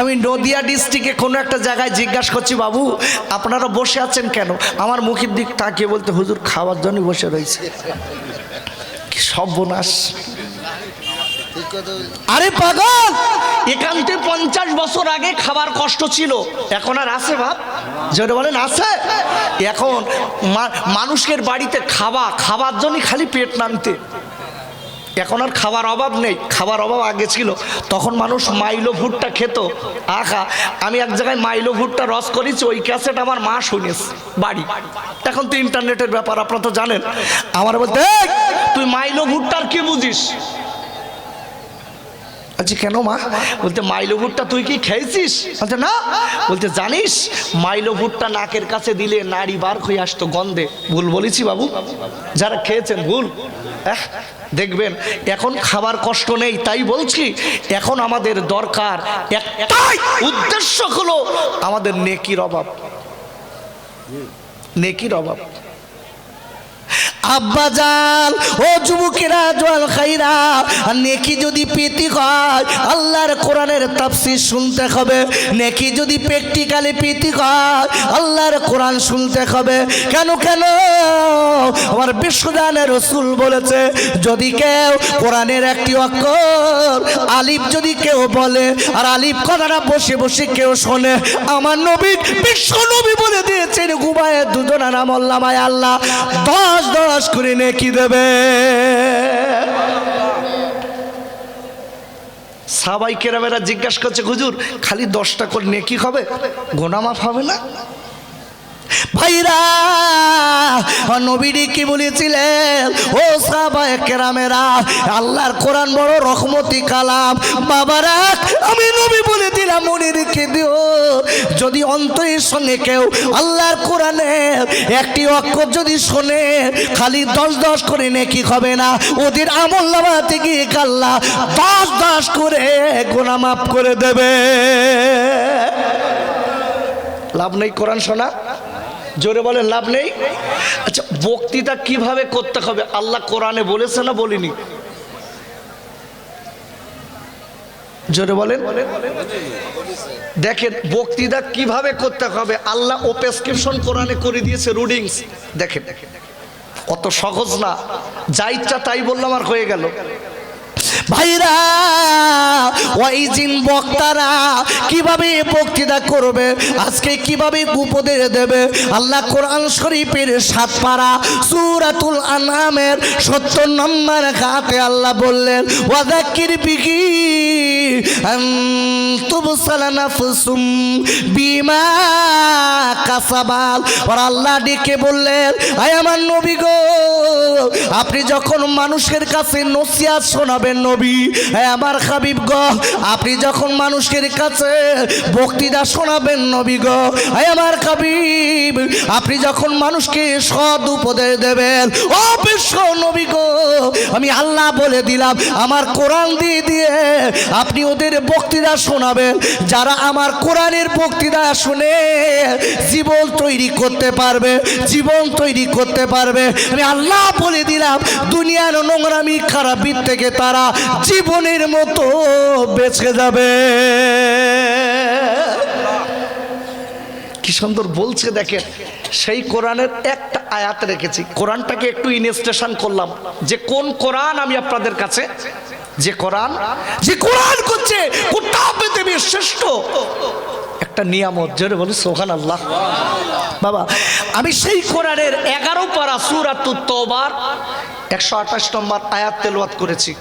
আমি নদিয়া ডিস্ট্রিক্টে কোনো একটা জায়গায় জিজ্ঞাসা করছি, বাবু, আপনারা বসে আছেন কেন? আমার মুখের দিক তাকিয়ে বলতে, হুজুর, খাওয়ার জন্য বসে রয়েছে। কি সর্বনাশ। আরে পাগল! একান্তে পঞ্চাশ বছর আগে খাবার কষ্ট ছিল। এখন আর আছে ভাব যেটা বলেন, আছে? এখন মানুষের বাড়িতে খাওয়া খাবার জন্যই খালি পেট নামতে এখন আর খাবার অভাব নেই, খাবার অভাব আগে ছিল। তখন মানুষ মাইলো ভুট্টা খেত। আখা আমি এক জায়গায় মাইলো ভুট্টা রস করেছি, ওই ক্যাসেট আমার মা শুনিস, বাড়ি। এখন তো ইন্টারনেটের ব্যাপার, আপনারা তো জানেন। আমার বলতে তুই মাইলো ভুট্টার কি বুঝিস? আচ্ছা কেন মা? বলতে, মাইলো ভুট্টা তুই কি খেয়েছিস? আচ্ছা না। বলতে, জানিস, মাইলো ভুট্টা নাকের কাছে দিলে নাড়ি বার হয়ে আসতো গন্ধে। ভুল বলেছি বাবু। যারা খেয়েছেন, ভুল। দেখবেন, এখন খাবার কষ্ট নেই, তাই বলছি, এখন আমাদের দরকার একটাই উদ্দেশ্য হলো আমাদের নেকির অভাব। নেকির অভাব। আব্বা জান, ও যুবকেরা জল খাইরা, নেকি যদি পেতে হয়, আল্লাহর কোরআনের তাফসির শুনতে হবে। নেকি যদি প্র্যাকটিক্যালি পেতে হয়, আল্লাহর কোরআন শুনতে হবে। কেন কেন? আমার বিশ্বদানের রসুল বলেছে, যদি কেউ কোরআনের একটি অক্ষর আলিফ যদি কেউ বলে, আর আলিফ কথাটা বসে বসে কেউ শোনে, আমার নবী, বিশ্ব নবী বলে দিয়েছেন গুবায় দুজনা নাম আল্লামায় আল্লাহ। দশ দশ করে, নেকি দেবে? সাবাই কেরামেরা জিজ্ঞাসা করছে, হুজুর, খালি দশটা করে নেকি হবে? গোনামাফ হবে না? ভাইরা নবীরি কি বলেছিলেন? ও সাহাবায়ে কেরামেরা, আল্লাহর কোরআন বড় রহমতি কালাম। বাবারা, আমি নবী বলে দিলাম, মনে রেখে দিও। যদি অন্তরের সঙ্গে কেউ আল্লাহর কোরআনের একটি অক্ষর যদি শোনে, খালি দশ দশ করে নেকি হবে না। ওদের আমল নামা থেকে আল্লাহ দশ দশ করে গোনা মাফ করে দেবে। লাভ নেই কোরআন শোনা? জোরে বলেন, লাভ নেই? আচ্ছা বক্তৃতা কীভাবে করতে হবে? আল্লাহ কোরআনে বলেছে না বলিনি? জোরে বলেন। দেখেন, বক্তৃতা কীভাবে করতে হবে? আল্লাহ ও প্রেসক্রিপশন কোরআনে করে দিয়েছে রুডিংস দেখেন দেখেন। অত সহজ না। যা ইচ্ছা তাই বললাম আর হয়ে গেল। ভাইরা, ওই জিন বক্তারা কীভাবে বক্তৃতা করবে? আজকে কীভাবে উপদেশ দেবে? আল্লাহ কোরআন শরীফের সাত পারা সুরাতুল আনামের সত্তর নম্বর খাতে আল্লাহ বললেন ওয়াদাকির বিকি তুবসালা নাফসুম বিমা কাসাবাল। আর আল্লাহ ডেকে বললেন, আয় আমার নবী গো আপনি যখন মানুষের কাছে নসিয়াত শোনাবেন নবী হ্যাঁ আমার হাবিব গ, আপনি যখন মানুষের কাছে বক্তৃতা শোনাবেন নবী গ হ্যাঁ আমার হাবিব, আপনি যখন মানুষকে সৎ উপদেশ দেবেন, ও বিশ্ব নবী গো, আমি আল্লাহ বলে দিলাম, আমার কোরআন দিয়ে দিয়ে আপনি ওদের বক্তৃতা শোনাবেন, যারা আমার কোরআনের বক্তৃতা শুনে জীবন তৈরি করতে পারবে, জীবন তৈরি করতে পারবে, আমি আল্লাহ বলে দিলাম, দুনিয়ার নোংরামি খারাপির থেকে তারা জীবনের মতো বেঁচে যাবে। কি সুন্দর বলছে দেখেন, সেই কোরআনের একটা আয়াত রেখেছি। কোরআনটাকে একটু ইনস্টেশন করলাম। যে কোন কোরআন আমি আপনাদের কাছে, যে কোরআন যে কোরআন করছে শ্রেষ্ঠ। একটা নিয়ামত, জোরে বলি সোহান আল্লাহ বাবা, আমি সেই কোরআনের এগারো পারা সুরাত তোবার একশো আঠাশ নম্বর আয়াত তেলওয়াত করেছি।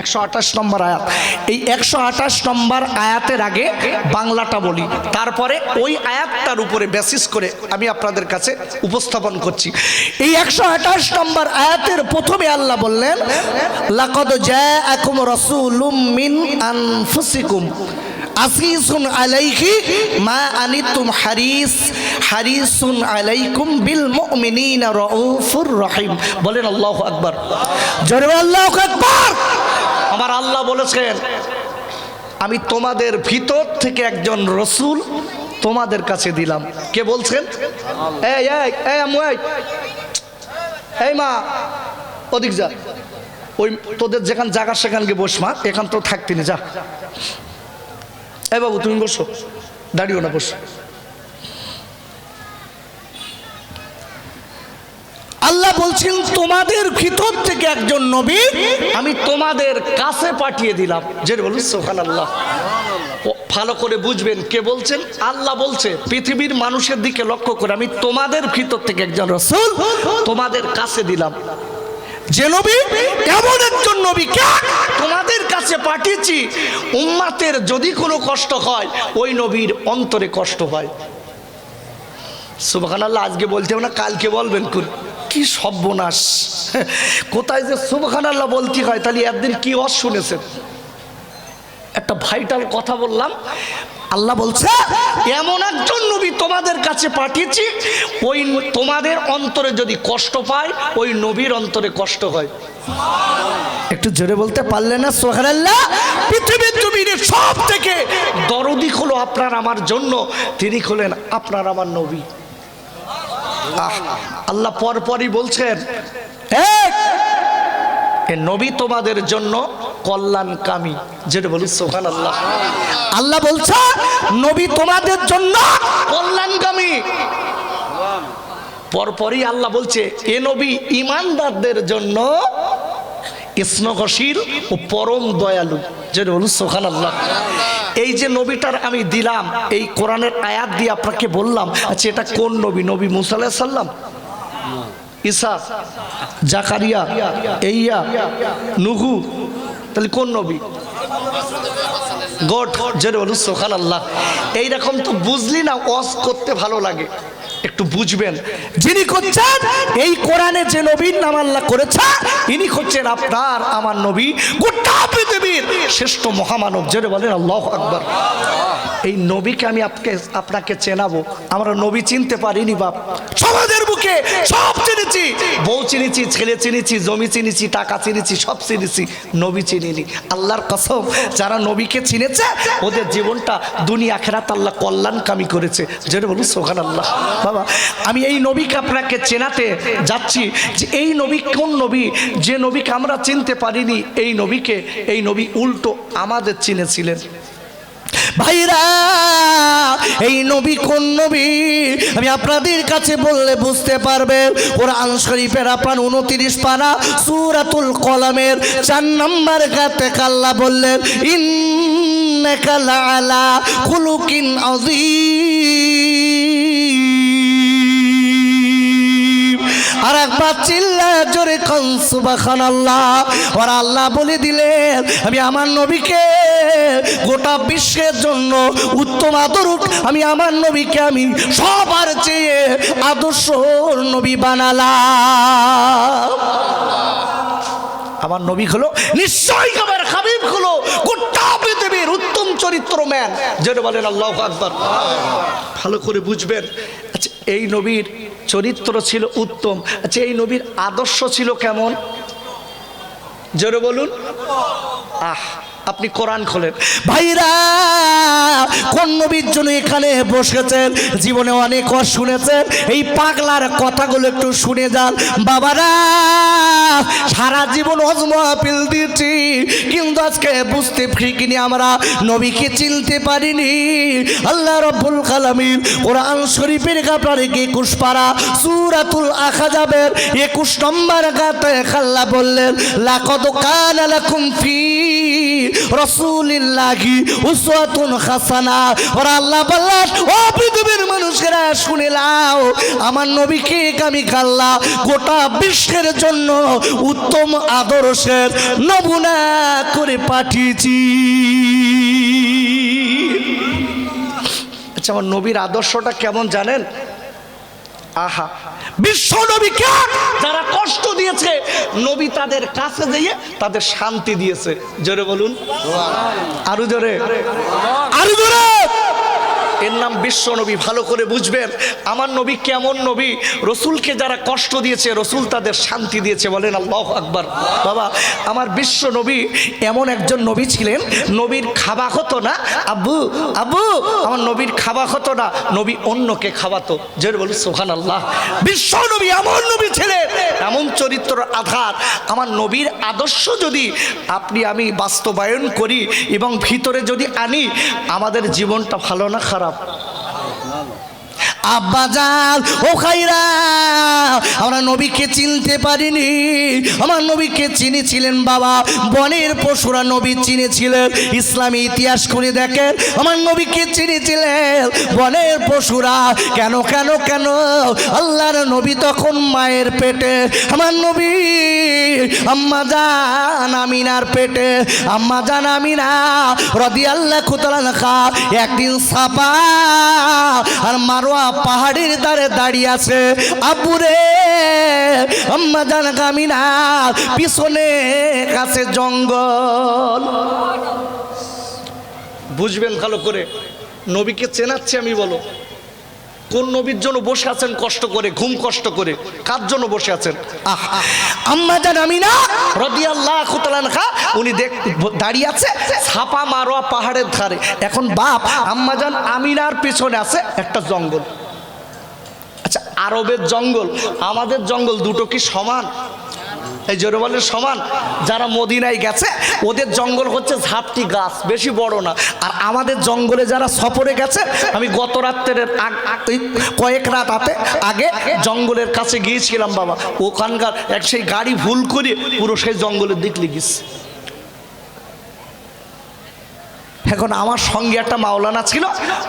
একশো আঠাশ নম্বর আয়াত। এই একশো আঠাশ নম্বর আয়াতের আগে বাংলাটা বলি। তারপরে ওই আয়াতটার উপরে বেসিস করে আমি আপনাদের কাছে উপস্থাপন করছি। এই একশো আঠাশ নম্বর আয়াতের প্রথমে আল্লাহ বললেন, লাকদ জাআকুম রাসূলুম মিন আনফুসিকুম। আসিসুন আলাইহি মা আনিতুম হারিস, হারিসুন আলাইকুম বিল মুমিনিনা রাউফুর রহিম। বলেন আল্লাহু আকবার। জোরে আল্লাহু আকবার। আমার আল্লাহ বলেছেন, আমি তোমাদের ভিতর থেকে একজন রসুল তোমাদের কাছে দিলাম। কে বলছেন? এই এই এই মা, ওদিক যা। ওই তোদের যেখান জায়গা সেখান গিয়ে বস মা, এখান তো থাকতি না, যা। এই বাবু, তুমি বসো। দাঁড়িও না, বসো। আল্লাহ বলছেন, তোমাদের ভিতর থেকে একজন নবী আমি তোমাদের কাছে পাঠিয়ে দিলাম। যে বলুন সোহান আল্লাহ ভালো করে বুঝবেন কে বলছেন? আল্লাহ বলছে, পৃথিবীর মানুষের দিকে লক্ষ্য করে আমি তোমাদের ভিতর থেকে একজন রসুল তোমাদের কাছে দিলাম। যে নবী, এমন একজন নবী নবীকে তোমাদের কাছে পাঠিয়েছি। উম্মাতের যদি কোনো কষ্ট হয়, ওই নবীর অন্তরে কষ্ট হয়। সুবহান আজকে বলতে না, কালকে বলবেন কি সর্বনাশ। কোথায় যে সুবহান বলতে হয়, তাহলে একদিন কি অস শুনেছেন? একটা ভাইটাল কথা বললাম। আল্লাহ বলছে এমন একজন নবী তোমাদের কাছে পাঠিয়েছি ওই তোমাদের অন্তরে যদি কষ্ট পায় ওই নবীর অন্তরে কষ্ট হয়। একটু জোরে বলতে পারলে না সোহার আল্লাহ পৃথিবীর জমিনে সব থেকে দরদি হলো আপনার আমার জন্য তিনি হলেন আপনার আমার নবী। আল্লাহ। পরপরই বলছেন "এক, এ নবী তোমাদের জন্য কল্যাণকামী। যেটা বলি সোহান আল্লাহ আল্লাহ বলছে নবী তোমাদের জন্য কল্যাণকামী। পরপরই আল্লাহ বলছে এ নবী ইমানদারদের জন্য স্নগশীল ও পরম দয়ালু। যেটা বলুন সোহান আল্লাহ এই যে নবীটার আমি দিলাম এই কোরআনের আয়াত দিয়ে আপনাকে বললাম আচ্ছা এটা কোন নবী? নবী মুসা আলাইহিস ঈসা জাকারিয়া, এইয়া, নুহু, তাহলে কোন নবী? গড যেটা বলুন সোখান আল্লাহ এইরকম তো বুঝলি না, ওয়াজ করতে ভালো লাগে। একটু বুঝবেন। যিনি করছেন, এই কোরআনে যে নবীর নাম আল্লাহ করেছে, ইনি হচ্ছেন আপনার, আমার নবী। গোটা পৃথিবীর শ্রেষ্ঠ মহামানব যেটা বলেন, আল্লাহ আকবর। এই নবীকে আমি আপনাকে চেনাবো। আমরা নবী চিনতে পারিনি, বাপ। সমাজের বুকে সব চিনেছি। বউ চিনেছি, ছেলে চিনেছি, জমি চিনেছি, টাকা চিনেছি, সব চিনেছি। নবী চিনিনি। আল্লাহর কসম, যারা নবীকে চিনেছে, ওদের জীবনটা দুনিয়া খেরাত আল্লাহ কল্যাণকামী করেছে। যেটা বলুন সোহান আল্লাহ বাবা, আমি এই নবীকে আপনাকে চেনাতে যাচ্ছি যে এই নবী কোন নবী? যে নবীকে আমরা চিনতে পারিনি, এই নবীকে, এই নবী উল্টো আমাদের চিনেছিলেন। ভাইরা, এই নবী কোন নবী? আমি আপনাদের কাছে বললে বুঝতে পারবেন, কোরআন শরীফের আপনার উনত্রিশ পারা সুরাতুল কলামের চার নম্বর গাতে কাল্লা বললেন, ইন্নাকা লাআলা খুলুকিন আযীম। আর একবার চিল্লা জোরে কন, সুবহানাল্লাহ। আর আল্লাহ বলে দিলেন, আমি আমার নবীকে গোটা বিশ্বের জন্য উত্তম আদরক আমি আমার নবীকে আমি সবার চেয়ে আদর্শ নবী বানালাম। আমার নবী হলো নিশ্চয়ই আমার হাবিব হলো গোটা পৃথিবীর উত্তম চরিত্র ম্যান যেটা বলেন আল্লাহ আকবর। ভালো করে বুঝবেন। আচ্ছা এই নবীর চরিত্র ছিল উত্তম। আচ্ছা এই নবীর আদর্শ ছিল কেমন? জোরে বলুন। আহ আপনি কোরআন খোলেন। ভাইরা, কোন নবীর জন্য এখানে বসেছেন? জীবনে অনেক কথা শুনেছেন। এই পাগলার কথাগুলো একটু শুনে যান। বাবারা, সারা জীবন অজমাপিল দিচ্ছি কিন্তু আজকে বুঝতে ফিরিনি আমরা, নবীকে চিনতে পারিনি। আল্লাহ রব্বুল কালামিন কোরআন শরীফের আপনার একুশ পারা সুরাতুল আখাজাবের একুশ নম্বর গাতে খাল্লা বললেন, লাকদ কানা লাকুম ফি রসুলিল্লাহি উসওয়াতুন হাসানা। ওর আল্লাহ বললেন, ও পৃথিবীর মানুষেরা, শুনে লাও আমার নবীকে আমি কাল্লা গোটা বিশ্বের জন্য উত্তম আদর্শের নমুনা করে পাঠিয়েছি। আচ্ছা আমার নবীর আদর্শটা কেমন জানেন? আহা। বিশ্ব নবীকে যারা কষ্ট দিয়েছে নবী তাদের কাছে দিয়ে তাদের শান্তি দিয়েছে। জোরে বলুন। আরও জোরে। আরও জোরে। এর নাম বিশ্ব নবী, ভালো করে বুঝবেন। আমার নবী কেমন নবী? রসুলকে যারা কষ্ট দিয়েছে, রসুল তাদের শান্তি দিয়েছে, বলেন আল্লাহ আকবর। বাবা, আমার বিশ্ব নবী এমন একজন নবী ছিলেন, নবীর খাওয়া হতো না। আব্বু আব্বু, আমার নবীর খাওয়া হতো না। নবী অন্যকে খাওয়াতো। যে বলি সোহান আল্লাহ বিশ্ব নবী এমন নবী ছিলেন, এমন চরিত্র আধার। আমার নবীর আদর্শ যদি আপনি, আমি বাস্তবায়ন করি এবং ভিতরে যদি আনি, আমাদের জীবনটা ভালো না, খারাপ ハララ আব্বাজান ও খাইরা, আমরা নবীকে চিনতে পারিনি। আমার নবীকে চিনেছিলেন বাবা, বনের পশুরা নবী চিনেছিলেন, ইসলামী ইতিহাস করে দেখেন, আমার নবীকে চিনেছিলেন, বনের পশুরা কেন কেন কেন? আল্লাহর নবী তখন মায়ের পেটে, আমার নবী, আম্মা জান আমিনার পেটে, আম্মা জান আমিনা রদি আল্লাহ খা একদিন সাপা আর মারোয়া পাহাড়ের দ্বারে দাঁড়িয়ে আছে। আব্বুরে আম্মা জান কামিনা পিছনে কাছে জঙ্গল। বুঝবেন ভালো করে নবীকে চেনাচ্ছি আমি বলো। কোন নবীর জন্য বসে আছেন কষ্ট করে ঘুম কষ্ট করে? কার জন্য বসে আছেন? আহ, আম্মা জান আমি না রদিয়াল্লাহ খুতলান খা উনি দেখ দাঁড়িয়ে আছে ছাপা মারোয়া পাহাড়ের ধারে। এখন বাপ আম্মা জান আমিনার পিছনে আছে একটা জঙ্গল। আরবের জঙ্গল, আমাদের জঙ্গল দুটো কি সমান? এই জোরে সমান? যারা মদিনায় গেছে, ওদের জঙ্গল হচ্ছে ঝাপটি গাছ, বেশি বড় না। আর আমাদের জঙ্গলে যারা সফরে গেছে, আমি গত রাত্রের কয়েক রাত আতে আগে জঙ্গলের কাছে গিয়েছিলাম, বাবা। ওখানকার এক সেই গাড়ি ভুল করে পুরো সেই জঙ্গলের দিক লিগিস এখন আমার সঙ্গে একটা মাওলানা ছিল,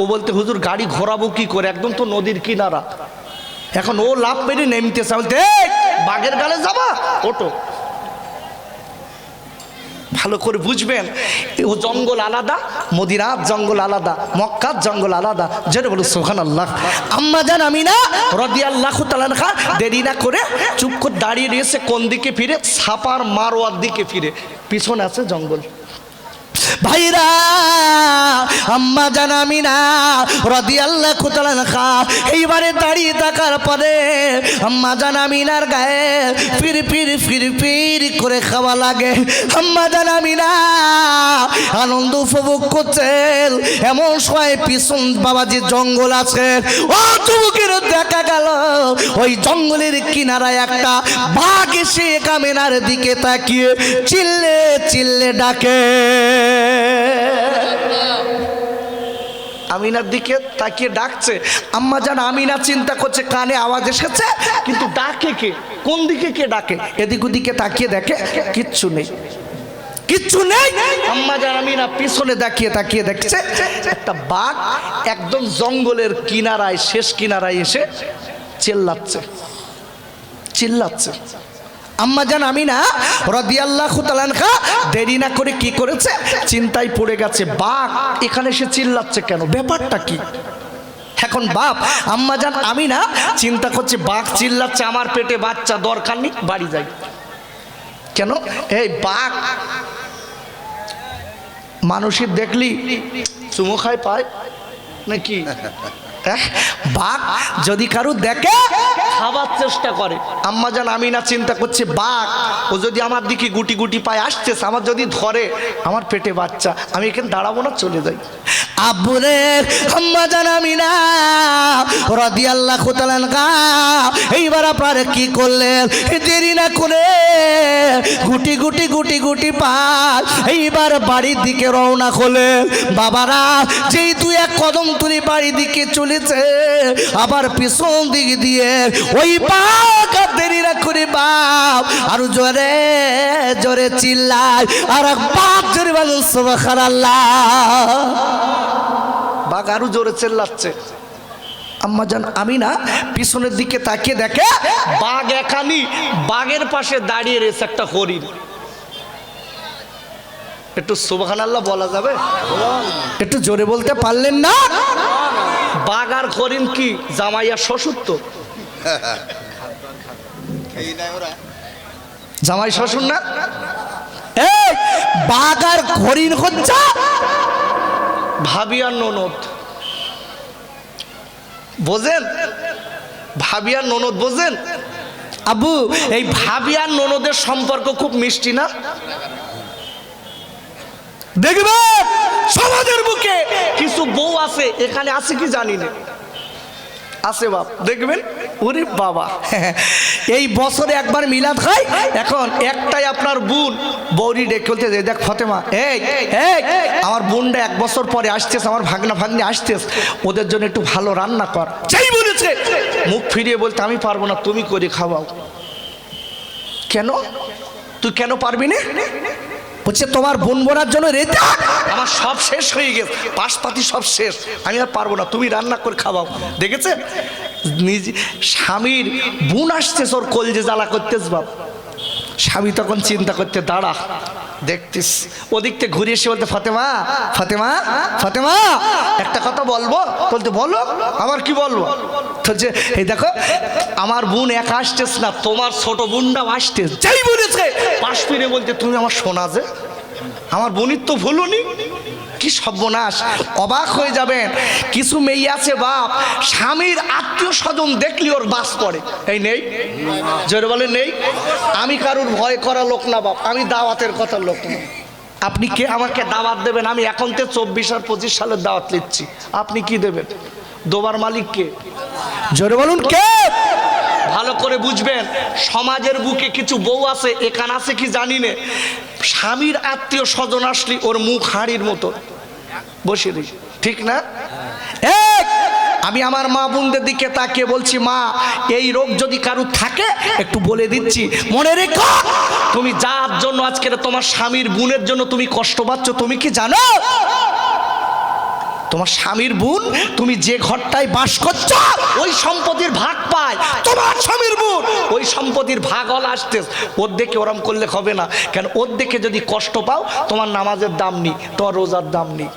ও বলতে, হুজুর, গাড়ি ঘোরাবো কি করে? একদম তো নদীর কিনারা। এখন ও লাভ পেরে নেমতেছে, বলতে বাঘের গালে যাবা? ওটো। ভালো করে বুঝবেন ও জঙ্গল আলাদা মদিনার জঙ্গল আলাদা মক্কার জঙ্গল আলাদা। যেটা বলো সোহান আল্লাহ আম্মা জান আমি না রদি আল্লাহ খা দেরি না করে চুপ করে দাঁড়িয়ে রয়েছে, কোন দিকে ফিরে? ছাপার মারোয়ার দিকে ফিরে। পিছনে আছে জঙ্গল। ভাইরা, আম্মা জানামি না রদি আল্লাহ কুতালান খা এইবারে দাঁড়িয়ে থাকার পরে আম্মা জানামিনার গায়ে ফির ফির ফির ফির করে খাওয়া লাগে। আম্মা জানামি না আনন্দ উপভোগ করছেন, এমন সময় পিছন বাবা যে জঙ্গল আছে। ও যুবকের দেখা গেল। ওই জঙ্গলের কিনারায় একটা বাঘ এসে কামেনার দিকে তাকিয়ে চিল্লে চিল্লে ডাকে। আমিনার দিকে তাকিয়ে ডাকছে। আম্মা জান, আমিনা চিন্তা করছে, কানে আওয়াজ এসেছে, কিন্তু ডাকে কে? কোন দিকে কে ডাকে? এদিক ওদিকে তাকিয়ে দেখে কিচ্ছু নেই। কিচ্ছু নেই। আম্মা জান আমিনা পিছনে তাকিয়ে তাকিয়ে দেখছে, একটা বাঘ একদম জঙ্গলের কিনারায়, শেষ কিনারায় এসে চিল্লাচ্ছে চিল্লাচ্ছে। আম্মা জান আমি না রদিয়াল্লাহ খা দেরি না করে কি করেছে? চিন্তায় পড়ে গেছে, বাঘ এখানে সে চিল্লাচ্ছে কেন? ব্যাপারটা কি? এখন বাপ, আম্মা জান আমি না চিন্তা করছে, বাঘ চিল্লাচ্ছে, আমার পেটে বাচ্চা দরকার নেই, বাড়ি যাই। কেন? এই বাঘ মানুষের দেখলি চুমো খায় পায় নাকি? বাঘ যদি কারু দেখে খাবার চেষ্টা করে। আম্মা জান আমি না চিন্তা করছি বাঘ ও যদি আমার দিকে গুটি গুটি পায়ে আসতেছে আমার যদি ধরে আমার পেটে বাচ্চা আমি এখানে দাঁড়াবো না চলে যাই। আব্বুরে আম্মা জান আমি না রদি আল্লাহ খুতালান গা এইবার আপনার কি করলেন? দেরি না করে গুটি গুটি গুটি গুটি পাল এইবার বাড়ির দিকে রওনা করলেন বাবারা যেই তুই এক কদম তুলি বাড়ির দিকে চলেছে আবার পিছন দিক দিয়ে। ওই আর দেরি করে বাপ, আরও জোরে জোরে চিল্লায়। আর এক বাপ জোরে বলুন সুবহান আল্লাহ বাঘ আরও জোরে চিল্লাচ্ছে। আম্মা জান, আমি না পিছনের দিকে তাকিয়ে দেখে বাঘ একানি বাঘের পাশে দাঁড়িয়ে রয়েছে একটা হরিণ। একটু সুবহান আল্লাহ বলা যাবে? একটু জোরে বলতে পারলেন না? আর হরিণ কি জামাইয়া শ্বশুর তো? জামাই শ্বশুর না? আর হরিণ হচ্ছে ভাবি আর ননদ। বোঝেন? ভাবি আর ননদ বোঝেন? আবু এই ভাবি আর ননদের সম্পর্ক খুব মিষ্টি না? দেখবে? সমাজের বুকে। কিছু বউ আছে এখানে আছে কি জানি না। আছে বাপ। দেখবেন? ওরে বাবা। এই বছরে একবার মিলাদ খায় এখন একটাই আপনার বোন বৌরি ডেকে বলতে যে, দেখ ফতেমা এই এই আমার বোনটা এক বছর পরে আসতেছে আমার ভাগনা ভাগ্নি আসতেছে। ওদের জন্য একটু ভালো রান্না কর। চাই বলেছে মুখ ফিরিয়ে বলতে আমি পারব না তুমি করে খাওয়াও। কেন? তুই কেন পারবি না? বলছে, তোমার বোন বোনার জন্য রেতে আমার সব শেষ হয়ে গেছে পাশপাতি সব শেষ। আমি আর পারব না, তুমি রান্না করে খাওয়াও। দেখেছে? নিজে স্বামীর বোন আসতেছ ওর কলজে জ্বালা করতেছ বাপ। স্বামী তখন চিন্তা করতে, দাঁড়া দেখতিস। ওদিক থেকে ঘুরে এসে বলতে ফাতেমা ফাতেমা ফাতেমা একটা কথা বলব? বলতে বলো আবার কি বলব? বলছে এই দেখো আমার বোন এক আসতেস না তোমার ছোট বোনটাও আসতেস যাই বলেছে পাশ ফিরে বলতে তুমি আমার শোনা যে আমার বনির তো ভুলুনি। কি সর্বনাশ, অবাক হয়ে যাবেন। কিছু মেয়ে আছে বাপ, স্বামীর আত্মীয় স্বজন দেখলি ওর বাস পড়ে। এই নেই, জোরে বলে নেই। আমি কারুর ভয় করা লোক না বাপ, আমি দাওয়াতের কথা লোক না। আপনি কে আমাকে দাওয়াত দেবেন? আমি এখন তো চব্বিশ আর পঁচিশ সালের দাওয়াত নিচ্ছি। আপনি কি দেবেন? দোবার মালিক কে? জোরে বলুন কে? ভালো করে বুঝবেন, সমাজের বুকে কিছু বউ আছে এখান আছে কি জানি নে। স্বামীর আত্মীয় স্বজন আসলি ওর মুখ হাঁড়ির মতো। বসে দিই। ঠিক না? আমি আমার মা বোনদের দিকে তাকিয়ে বলছি, মা, এই রোগ যদি কারুর থাকে, একটু বলে দিচ্ছি। মনে রেখো, তুমি যার জন্য আজকে তোমার স্বামীর বোনের জন্য তুমি কষ্ট পাচ্ছ, তুমি কি জানো? তোমার স্বামীর বোন, তুমি যে ঘরটায় বাস করছ, ওই সম্পত্তির ভাগ পায়। তোমার স্বামীর বোন। ওই সম্পত্তির ভাগ হল আসতে ওর দেখে ওরম করলে হবে না। কেন? ওর দেখে যদি কষ্ট পাও, তোমার নামাজের দাম নেই, তোমার রোজার দাম নেই।